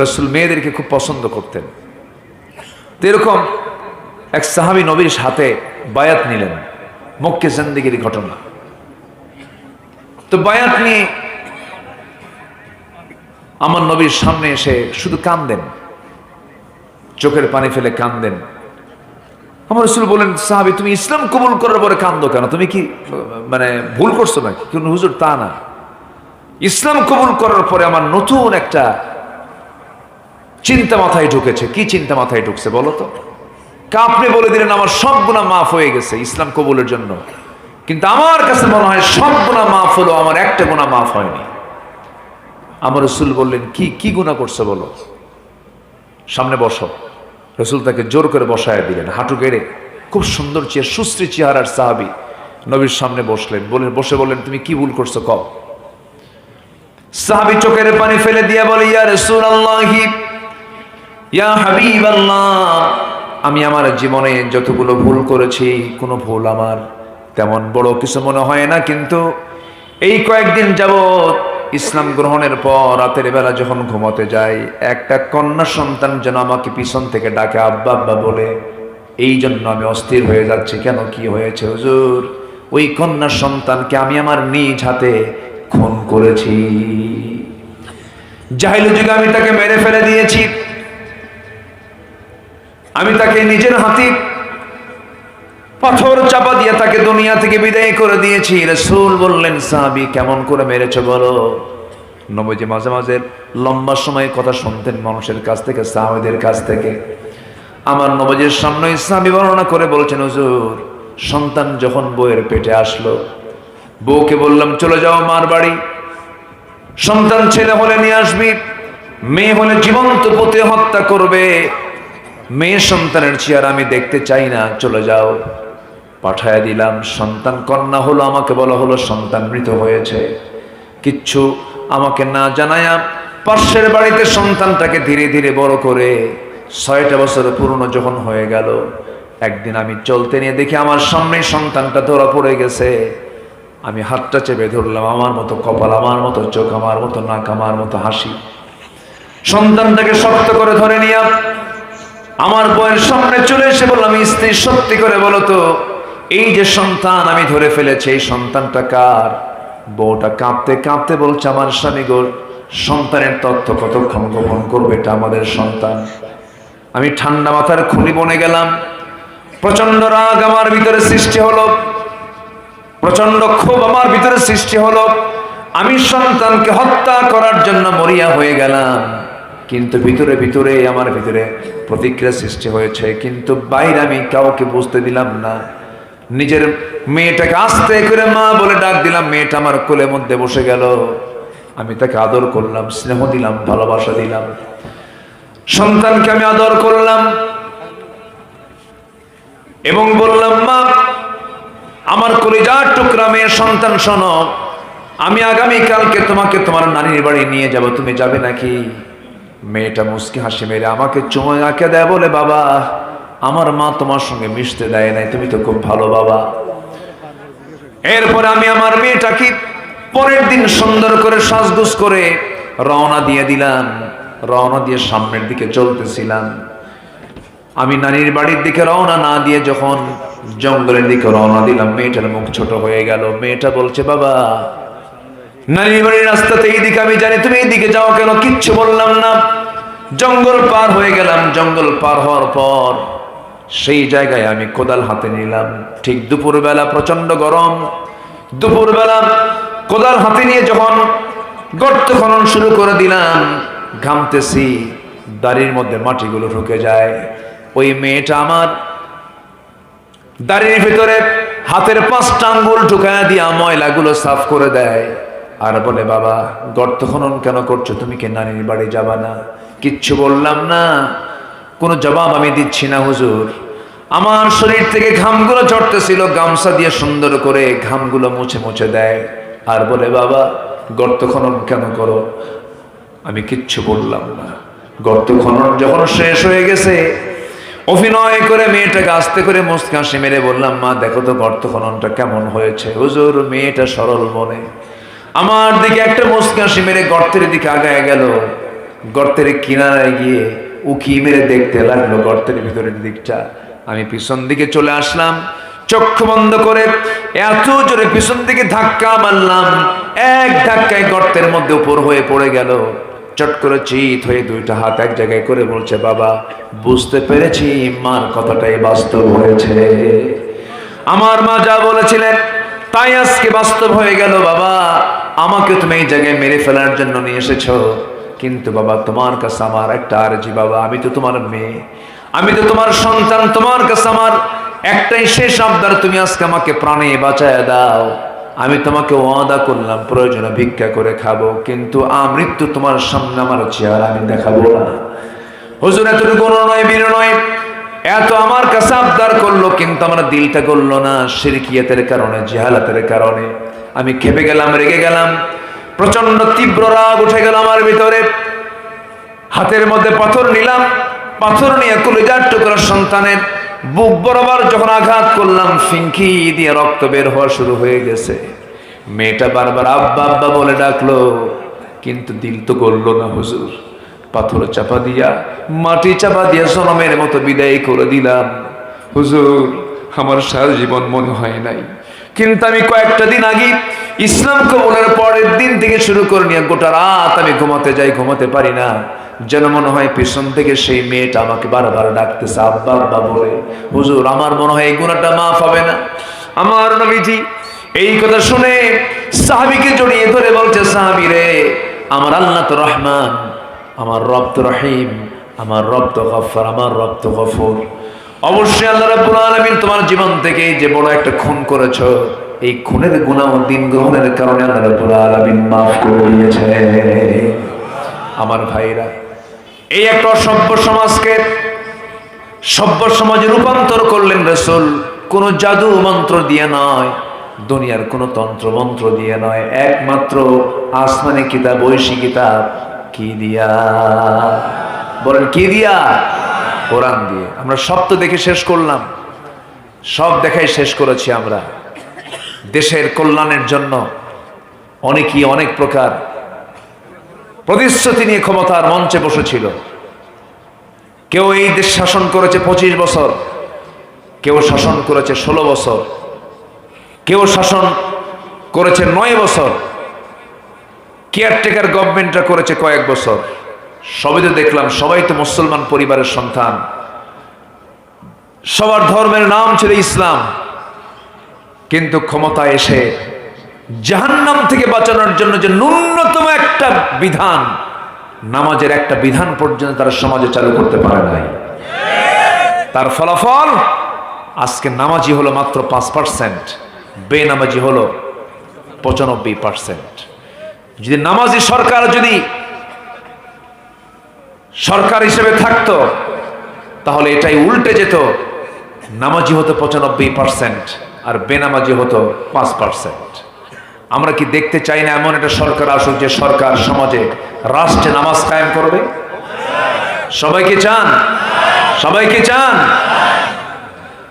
রসুল মেয়েদেরকে খুব পছন্দ করতেন। তো এরকম এক সাহাবি নবীর সাথে বায়াত নিলেন, মক্কে জিন্দিগির ঘটনা। তো বায়াত নিয়ে আমার নবীর সামনে এসে শুধু কান্দেন, চোখের পানি ফেলে কান্দেন। আমার রসুল বলেন সাহাবি, তুমি ইসলাম কবুল করার পরে কান্দো কেন? তুমি কি মানে ভুল করছ নাকি? কিন্তু হুজুর, তা না। ইসলাম কবুল করার পরে আমার নতুন একটা চিন্তা মাথায় ঢুকেছে। কি চিন্তা মাথায় ঢুকছে বলো তো? কা বলে দিলেন, আমার সব গুণা মাফ হয়ে গেছে ইসলাম কবুলের জন্য। কিন্তু আমার কাছে মনে হয় সব গুণা মাফ হলো, আমার একটা গুণা মাফ হয়নি। আমার রসুল বললেন, কি কি গুণা করছে বলো? সামনে বসো। রসুল তাকে জোর করে বসায় দিলেন, হাঁটু গেড়ে। খুব সুন্দর চেয়ার সুশ্রী চেহারার সাহাবি নবীর সামনে বসলেন। বলে, বসে বললেন, তুমি কি ভুল করছ কও? সাহাবি চোখের পানি ফেলে দিয়ে বলে, ইয়া রসুল আল্লাহি ইয়া আমি আমার জীবনে যতগুলো ভুল করেছি, কোনো ভুল আমার তেমন বড় কিছু মনে হয় না, কিন্তু এই কয়েকদিন যাবৎ ইসলাম গ্রহণের পর রাতের বেলা যখন ঘুমাতে যাই, একটা কন্যা সন্তান যেন আমাকে পিছন থেকে ডাকে, আব্বা আব্বা, বলে। এই জন্য আমি অস্থির হয়ে যাচ্ছি। কেন, কি হয়েছে, হুজুর? ওই কন্যা সন্তানকে আমি আমার নিজ হাতে খুন করেছি। জাহিলু যুগে আমি তাকে মেরে ফেলে দিয়েছি। আমি তাকে নিজের হাতে পাথর চাপা দিয়ে তাকে দুনিয়া থেকে বিদায় করে দিয়েছি। রসুল বললেন, সাহাবি, কেমন করে মেরেছ বলো? নবজি মাঝে মাঝে লম্বা সময় কথা শুনতেন মানুষের কাছ থেকে, সাহাবিদের কাছ থেকে। আমার নবজির সামনে সাহাবি বর্ণনা করে বলছেন, হুজুর, সন্তান যখন বইয়ের পেটে আসলো, বউকে বললাম, চলে যাও মার বাড়ি। সন্তান ছেলে হলে নিয়ে আসবি, মেয়ে হলে জীবন্ত পুঁতে হত্যা করবে। মেয়ে সন্তানের চেয়ার আমি দেখতে চাই না, চলে যাও। পাঠায় দিলাম, সন্তান কন্যা হলো, আমাকে বলা হলো সন্তান মৃত হয়েছে। কিচ্ছু আমাকে না জানায়া পাশের বাড়িতে সন্তানটাকে ধীরে ধীরে বড় করে ছয়টা বছর পুরনো যখন হয়ে গেল, একদিন আমি চলতে নিয়ে দেখি আমার সামনে সন্তানটা ধরা পড়ে গেছে। আমি হাতটা চেপে ধরলাম, আমার মতো কপাল, আমার মতো চোখ, আমার মতো নাক, আমার মতো হাসি। সন্তানটাকে শক্ত করে ধরে নিয়ে আমার বয়ের সামনে চলে এসে বললাম স্ত্রী, সত্যি করে বলো তো, এই যে সন্তান আমি ধরে ফেলেছি, এই সন্তানটা কার? বউটা কাঁপতে কাঁপতে বলছে, আমার স্বামী গোর সন্তানের তথ্য কতক্ষণ গোপন করবে এটা আমাদের সন্তান? আমি ঠান্ডা মাথার খুনি বনে গেলাম। প্রচণ্ড রাগ আমার ভিতরে সৃষ্টি হলো। প্রচণ্ড ক্ষোভ আমার ভিতরে সৃষ্টি হলো। আমি সন্তানকে হত্যা করার জন্য মরিয়া হয়ে গেলাম। কিন্তু ভিতরে ভিতরে, আমার ভিতরে প্রতিক্রিয়া সৃষ্টি হয়েছে। কিন্তু বাইরে আমি কাউকে বুঝতে দিলাম না। নিজের মেয়েটাকে আস্তে করে মা বলে ডাক দিলাম, মেয়েটা আমার কোলের মধ্যে বসে গেল। আমি তাকে আদর করলাম, স্নেহ দিলাম, ভালোবাসা দিলাম। সন্তানকে আমি আদর করলাম এবং বললাম, মা, আমার কলিজার টুকরা মেয়ের সন্তান শোনো। আমি আগামী কালকে তোমাকে তোমার নানির বাড়ি নিয়ে যাব। তুমি যাবে নাকি? মেয়েটা মুসকি হাসি মেরে আমাকে চুমো আঁকে দেয় বলে, বাবা, আমার মা তোমার সঙ্গে মিশতে দেয় নাই, তুমি তো খুব ভালো বাবা। এরপরে আমি আমার মেয়েটাকে পরের দিন সুন্দর করে সাজগুজ করে রওনা দিয়ে দিলাম, রওনা দিয়ে সামনের দিকে চলতেছিলাম। আমি নানির বাড়ির দিকে রওনা না দিয়ে যখন জঙ্গলের দিকে রওনা দিলাম, মেয়েটার মুখ ছোট হয়ে গেল। মেয়েটা বলছে, বাবা নানির বাড়ির রাস্তাতে এইদিকে আমি জানি, তুমি এইদিকে যাও কেন? কিচ্ছু বললাম না। জঙ্গল পার হয়ে গেলাম। জঙ্গল পার হওয়ার পর সেই জায়গায় আমি কোদাল হাতে নিলাম। ঠিক দুপুরবেলা প্রচণ্ড গরম। দুপুরবেলা কোদাল হাতে নিয়ে যখন গর্ত খনন শুরু করে দিলাম, ঘামতেছি, দাড়ির মধ্যে মাটিগুলো ঢুকে যায়। ওই মেয়েটা আমার দাড়ির ভিতরে হাতের পাঁচটা আঙ্গুল ঢুকায় দিয়া ময়লাগুলো সাফ করে দেয়। আর বলে, বাবা, গর্ত খনন কেন করছ? তুমি কে নানির বাড়ি যাবা না। কিচ্ছু বললাম না। কোনো জবাব আমি দিচ্ছি না, হুজুর। আমার শরীর থেকে ঘামগুলো চড়তেছিল, গামছা দিয়ে সুন্দর করে ঘামগুলো মুছে মুছে দেয়। আর বলে, বাবা, গর্ত খনন কেন করো? আমি কিচ্ছু বললাম না। গর্ত খনন যখন শেষ হয়ে গেছে, অভিনয় করে মেয়েটাকে আস্তে করে মুসকে হাসি মেরে বললাম, মা, দেখো তো গর্ত খননটা কেমন হয়েছে। হুজুর, মেয়েটা সরল মনে। আমার দিকে একটা মুসকে হাসি মেরে গর্তের দিকে আগায় গেল। গর্তের কিনারায় গিয়ে উকি মেরে দেখতে লাগল গর্তের ভিতরের দিকটা। আমি পিছন দিকে চলে আসলাম, চক্ষু বন্ধ করে এত জোরে পিছন দিকে ধাক্কা মারলাম, এক ধাক্কায় গর্তের মধ্যে উপর হয়ে পড়ে গেল। চট করে চিত হয়ে দুইটা হাত এক জায়গায় করে বলছে, বাবা, বুঝতে পেরেছি, মার কথাটাই বাস্তব হয়েছে। আমার মা যা বলেছিলেন, তাই আজকে বাস্তব হয়ে গেল, বাবা। আমাকে তুমি এই জায়গায় মেরে ফেলার জন্য নিয়ে এসেছ। কিন্তু বাবা, তোমার কাছে আমার একটা আরজি বাবা, আমি তো তোমার মেয়ে। আমি তো তোমার সন্তান, তোমার কাছে আমার একটাই শেষ আবদার, তুমি আজকে আমাকে প্রাণে বাঁচায় দাও। আমি তোমাকে ওয়াদা করলাম, প্রয়োজনে ভিক্ষা করে খাব, কিন্তু আমৃত্যু তোমার সামনে আমার চেহারা আমি দেখাবো না। হুজুর, এতটুকু নয় বীর নয়। এত আমার কাছে আবদার করল, কিন্তু আমার দিলটা করল না, সিরকিয়াতের কারণে, জেহালাতের কারণে। আমি খেপে গেলাম, রেগে গেলাম প্রচণ্ড তীব্র রাগ উঠে গেল আমার ভিতরে। হাতের মধ্যে পাথর নিলাম, পাথর নিয়ে কলিজার টুকরা সন্তানের বুক বরাবর যখন আঘাত করলাম ফিঙ্কি দিয়ে রক্ত বের হওয়া শুরু হয়ে গেছে। মেয়েটা বারবার আব্বা আব্বা বলে ডাকলো, কিন্তু দিল তো করল না হুজুর। পাথর চাপা দিয়া, মাটি চাপা দিয়া সনমের মতো বিদায় করে দিলাম। হুজুর, আমার সারা জীবন মনে হয় নাই। কিন্তু আমি কয়েকটা দিন আগে ইসলাম কবুলের পরের দিন থেকে শুরু করে নিয়ে গোটা রাত আমি ঘুমাতে যাই, ঘুমাতে পারি না। যেন মনে হয় পেছন থেকে সেই মেয়েটা আমাকে বারবার ডাকতেছে, আব্বা আব্বা, বলে। হুজুর, আমার মনে হয় এই গুণাটা মাফ হবে না। আমার নবীজি এই কথা শুনে সাহাবিকে জড়িয়ে ধরে বলছে, সাহাবি রে, আমার আল্লাহ তো রহমান, আমার রব তো রহিম, আমার রব তো গফর, আমার রব তো গফর। অবশ্যই আল্লাহ রাব্বুল আলামিন তোমার জীবন থেকে যে বড় একটা খুন করেছ, এই খুনের গুনাহ দিন গ্রহণের কারণে আল্লাহ রাব্বুল আলামিন মাফ করে দিয়েছে। আমার ভাইরা, এই একটা অসভ্য সমাজকে সভ্য সমাজে রূপান্তর করলেন রসুল, কোন জাদু মন্ত্র দিয়ে নয়, দুনিয়ার কোন তন্ত্র মন্ত্র দিয়ে নয়, একমাত্র আসমানে কিতাব, ঐশী কিতাব, কি দিয়া? বলেন, কি দিয়া? কোরআন দিয়ে। আমরা সব তো দেখে শেষ করলাম। সব দেখাই শেষ করেছি আমরা। দেশের কল্যাণের জন্য অনেকই অনেক প্রকার প্রতিশ্রুতি নিয়ে ক্ষমতার মঞ্চে বসেছিল। কেউ এই দেশ শাসন করেছে পঁচিশ বছর, কেউ শাসন করেছে ষোলো বছর, কেউ শাসন করেছে নয় বছর, কেয়ারটেকার গভর্নমেন্টটা করেছে কয়েক বছর। সবই তো দেখলাম, সবাই তো মুসলমান পরিবারের সন্তান। সবার ধর্মের নাম ছিল ইসলাম। কিন্তু ক্ষমতা এসে জাহান্নাম থেকে বাঁচানোর জন্য যে ন্যূনতম একটা বিধান, নামাজের একটা বিধান পর্যন্ত তারা সমাজে চালু করতে পারে নাই। তার ফলাফল, আজকে নামাজি হলো মাত্র পাঁচ পার্সেন্ট বেনামাজি হলো পঁচানব্বই পার্সেন্ট যদি নামাজি সরকার যদি সরকার হিসেবে থাকতো, তাহলে এটাই উল্টে যেত, নামাজি হতো পঁচানব্বই পার্সেন্ট আর বেনামাজি হতো পাঁচ পার্সেন্ট আমরা কি দেখতে চাই না এমন একটা সরকার আসুক যে সরকার সমাজে রাষ্ট্রে নামাজ কায়েম করবে? সবাইকে চান? সবাইকে চান?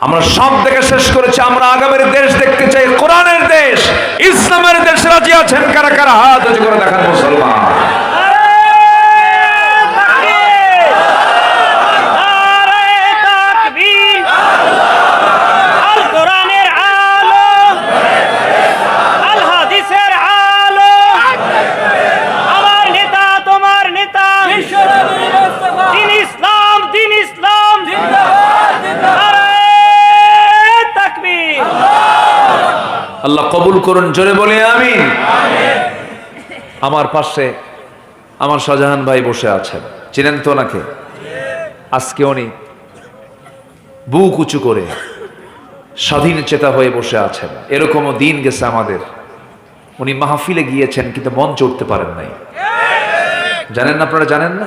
আমরা সব দেখে শেষ করেছি, আমরা আগামীর দেশ দেখতে চাই, কোরআনের দেশ, ইসলামের দেশ রাজি আছেন কারা কারা? হাত করে দেখান মুসলমান। কবুল করুন জোরে বলে আমিন। আমার পাশে আমার শাহজাহান ভাই বসে আছেন। চিনেন তো ওনাকে? আজকে উনি বুক উঁচু করে স্বাধীন চেতা হয়ে বসে আছেন। এরকমও দিন গেছে আমাদের। উনি মাহফিলে গিয়েছেন কিন্তু মঞ্চে উঠতে পারেন নাই। জানেন না আপনারা জানেন না?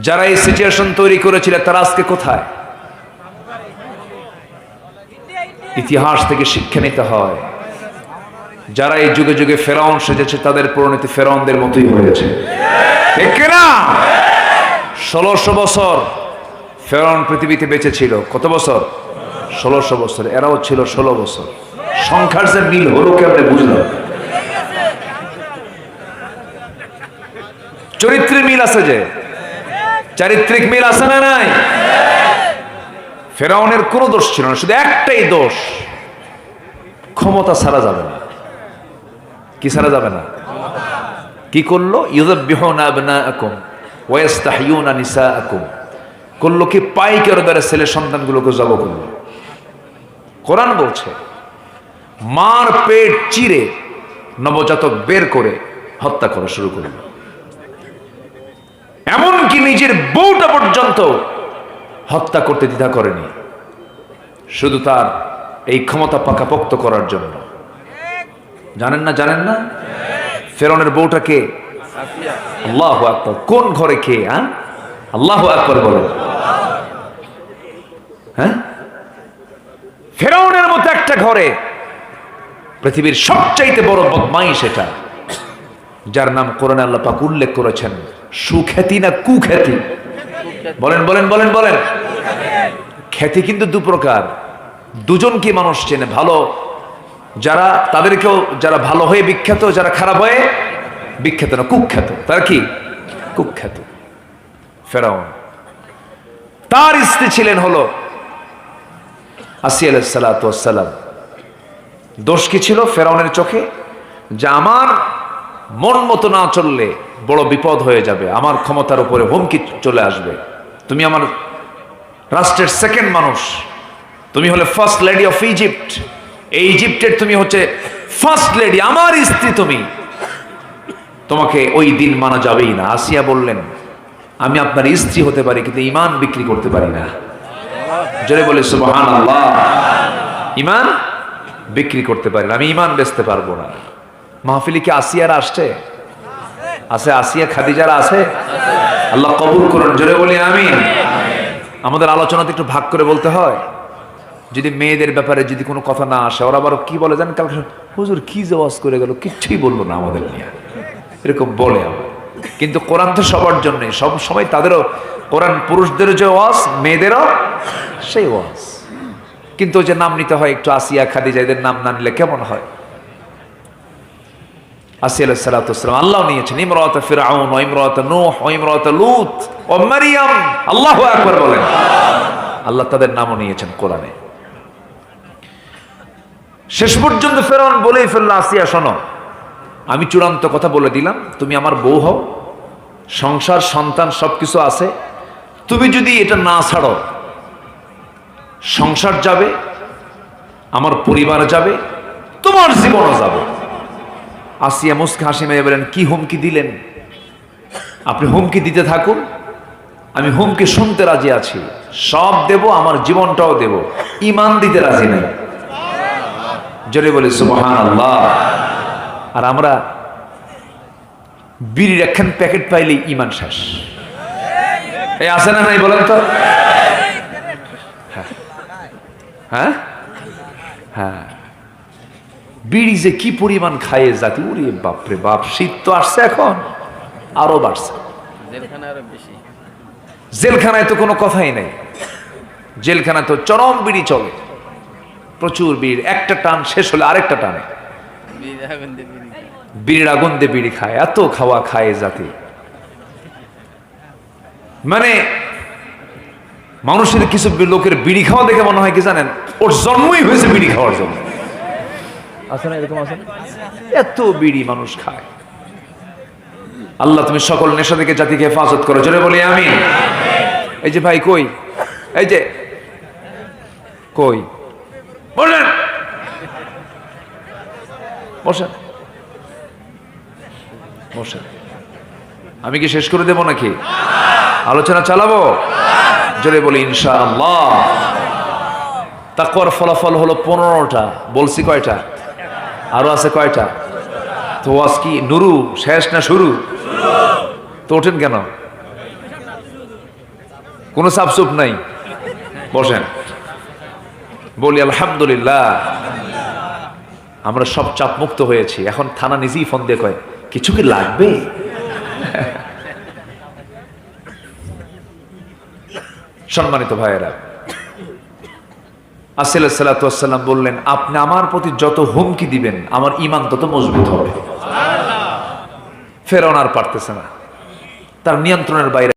যারা এই সিচুয়েশন তৈরি করেছিলেন তারা আজকে কোথায়? ইতিহাস থেকে শিক্ষা নিতে হয়। যারা এই যুগে যুগে ফেরাউন সেজেছে, তাদের পরিণতি ফেরাউনদের মতোই হয়েছে। ঠিক না ষোলোশো বছর ফেরাউন পৃথিবীতে বেঁচে ছিল। কত বছর? ষোলোশো বছর। এরাও ছিল ষোলো বছর। সংখ্যার যে মিল হলো কেমনে বুঝলাম? চরিত্রের মিল আছে যে? চারিত্রিক মিল আছে না নাই? ফেরাউনের কোনো দোষ ছিল না, শুধু একটাই দোষ। ক্ষমতা ছাড়া যাবে না। কি ছাড়া যাবে না? কি করল? করল কি? পাইকার দ্বারা ছেলে সন্তানগুলোকে জব করল। কোরআন বলছে, মার পেট চিরে নবজাতক বের করে হত্যা করা শুরু করল। এমনকি নিজের বউটা পর্যন্ত হত্যা করতে দ্বিধা করেনি। শুধু তার এই ক্ষমতা পাকাপোক্ত করার জন্য। জানেন না জানেন না? ফেরনের বউটা কে আল্লাহ আকবর কোন ঘরে কে হ্যাঁ আল্লাহ আকবর বলেন। হ্যাঁ? ফেরাউনের মতো একটা ঘরে পৃথিবীর সবচাইতে বড় বদমাই সেটা, যার নাম কোরআন আল্লাহ পাক উল্লেখ করেছেন, সুখ্যাতি না কুখ্যাতি? বলেন বলেন বলেন বলেন। খ্যাতি কিন্তু দু প্রকার। দুজন কি মানুষ চেনে? ভালো। যারা তাদেরকেও যারা ভালো হয়ে বিখ্যাত, যারা খারাপ হয়ে বিখ্যাত না, কুখ্যাত। তারা কি? কুখ্যাত। ফেরাউন। তার স্ত্রী ছিলেন হলো আসি আলাইসালাম দোষ কি ছিল ফেরাউনের চোখে? যে আমার মন মতো না চললে বড় বিপদ হয়ে যাবে, আমার ক্ষমতার উপরে হুমকি চলে আসবে। তুমি আমার রাষ্ট্রের সেকেন্ড মানুষ। তুমি হলে ফার্স্ট লেডি অফ ইজিপ্ট এই ইজিপ্টের তুমি হচ্ছে ফার্স্ট লেডি আমার স্ত্রী তুমি। তোমাকে ওই দিন মানা যাবেই না। আসিয়া বললেন, আমি আপনার স্ত্রী হতে পারি, কিন্তু ইমান বিক্রি করতে পারি না। জোরে বলে সুবহান আল্লাহ ইমান বিক্রি করতে পারি না। আমি ইমান বেচতে পারব না। মাহফিলি কি আসিয়ারা আসছে? আছে, আসিয়া খাদিজারা আছে? আল্লাহ কবুল করুন, জোরে বলি আমিন। আমাদের আলোচনাতে একটু ভাগ করে বলতে হয়, যদি মেয়েদের ব্যাপারে যদি কোনো কথা না আসে, ওরা আবার কি বলে জানেন? কালকে হুজুর কি ওয়াজ করে গেল, কিচ্ছুই বলল না আমাদের নিয়ে। এরকম বলে কিন্তু কোরআন তো সবার জন্যই, সব সময় তাদেরও, কোরআন পুরুষদেরও যে ওয়াজ, মেয়েদেরও সেই ওয়াজ। কিন্তু যে নাম নিতে হয় একটু আসিয়া খাদিজা এদের নাম না নিলে কেমন হয়? নিয়েছেন শেষ পর্যন্ত ফেরাউন বলেই ফেলল, আসিয়া, শোনো, আমি চূড়ান্ত কথা বলে দিলাম, তুমি আমার বউ হও, সংসার, সন্তান সবকিছু আছে, তুমি যদি এটা না ছাড়ো, সংসার যাবে, আমার পরিবার যাবে, তোমার জীবনও যাবে। আসিয়া মুস্কে হাসি মেয়ে বলেন, কি হুমকি দিলেন? আপনি হুমকি দিতে থাকুন। আমি হুমকি শুনতে রাজি আছি। সব দেব, আমার জীবনটাও দেব। ইমান দিতে রাজি নাই। জোরে বলে সুবহান আল্লাহ আর আমরা বিড়ির একখান প্যাকেট পাইলে ইমান শেষ। এই আছে না নাই বলেন তো? হ্যাঁ। হ্যাঁ? হ্যাঁ। বিড়ি যে কি পরিমাণ খায় জাতি উরে বাপরে বাপ শীত তো আসছে এখন আরও বাড়ছে। জেলখানা জেলখানায় তো কোনো কথাই নাই। জেলখানায় তো চরম বিড়ি চলে। প্রচুর বিড়ি একটা টান শেষ হলে আরেকটা টানে। বিড়ির আগুন দিয়ে বিড়ি খায় এত খাওয়া খায় জাতি। মানে মানুষের কিছু লোকের বিড়ি খাওয়া দেখে মনে হয় কি জানেন ওর জন্মই হয়েছে বিড়ি খাওয়ার জন্য। আছে না, এরকম আছে এত বিড়ি মানুষ খায়। আল্লাহ, তুমি সকল নেশা থেকে জাতিকে হেফাজত করো। জোরে বলি আমি এই যে ভাই, কই? এই যে, কই? বলেন বসেন। বসেন। আমি কি শেষ করে দেব নাকি? আলোচনা চালাবো? জোরে বলি ইনশা আল্লাহ তাকওয়ার ফলাফল হলো পনেরোটা, বলছি কয়টা? আরও আছে কয়টা? তো আজ কি? নুরু, শেষ না শুরু? তো ওঠেন কেন? কোনো সাপসুপ নাই। বসেন। বলি, আলহামদুলিল্লাহ, আমরা সব চাপ মুক্ত হয়েছি। এখন থানা নিজেই ফোন দিয়ে কয়, কিছু কি লাগবে? সম্মানিত ভাইয়েরা আসিল সাল্লাম বললেন আপনি আমার প্রতি যত হুমকি দিবেন আমার ইমান তত মজবুত হবে। ফেরাউন আর পারতেছে না। তার নিয়ন্ত্রণের বাইরে